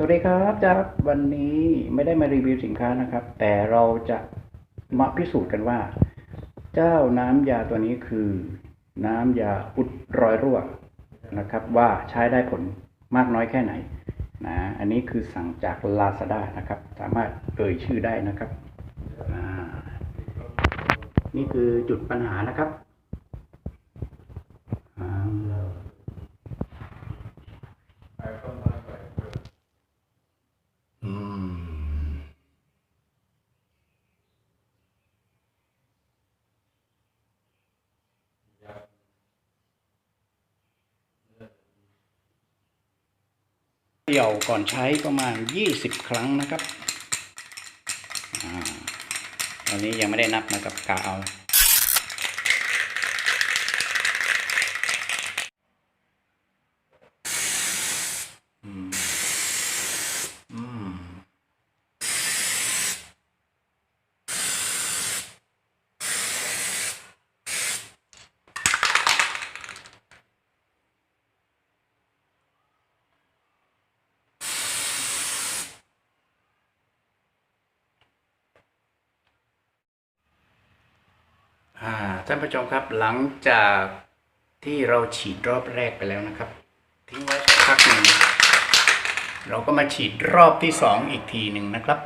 สวัสดีครับจากวันนี้ไม่ได้มารีวิวสินค้านะครับ แต่เราจะมาพิสูจน์กันว่า เจ้าน้ำยาตัวนี้คือ น้ำยาอุดรอยรั่วนะครับ ว่าใช้ได้ผลมากน้อยแค่ไหนนะอันนี้คือสั่งจาก Lazada นะครับ สามารถเอ่ยชื่อได้นะครับ นี่คือจุดปัญหานะครับ เดี่ยวก่อนใช้ประมาณ 20 ครั้งนะครับอ่าอันนี้ยังไม่ได้นับนะครับกาเอา ท่านผู้ชมครับหลังจากที่เราฉีดรอบแรกไปแล้วนะครับ ทิ้งไว้สักพักหนึ่งเราก็มาฉีดรอบที่สองอีกทีหนึ่งนะครับ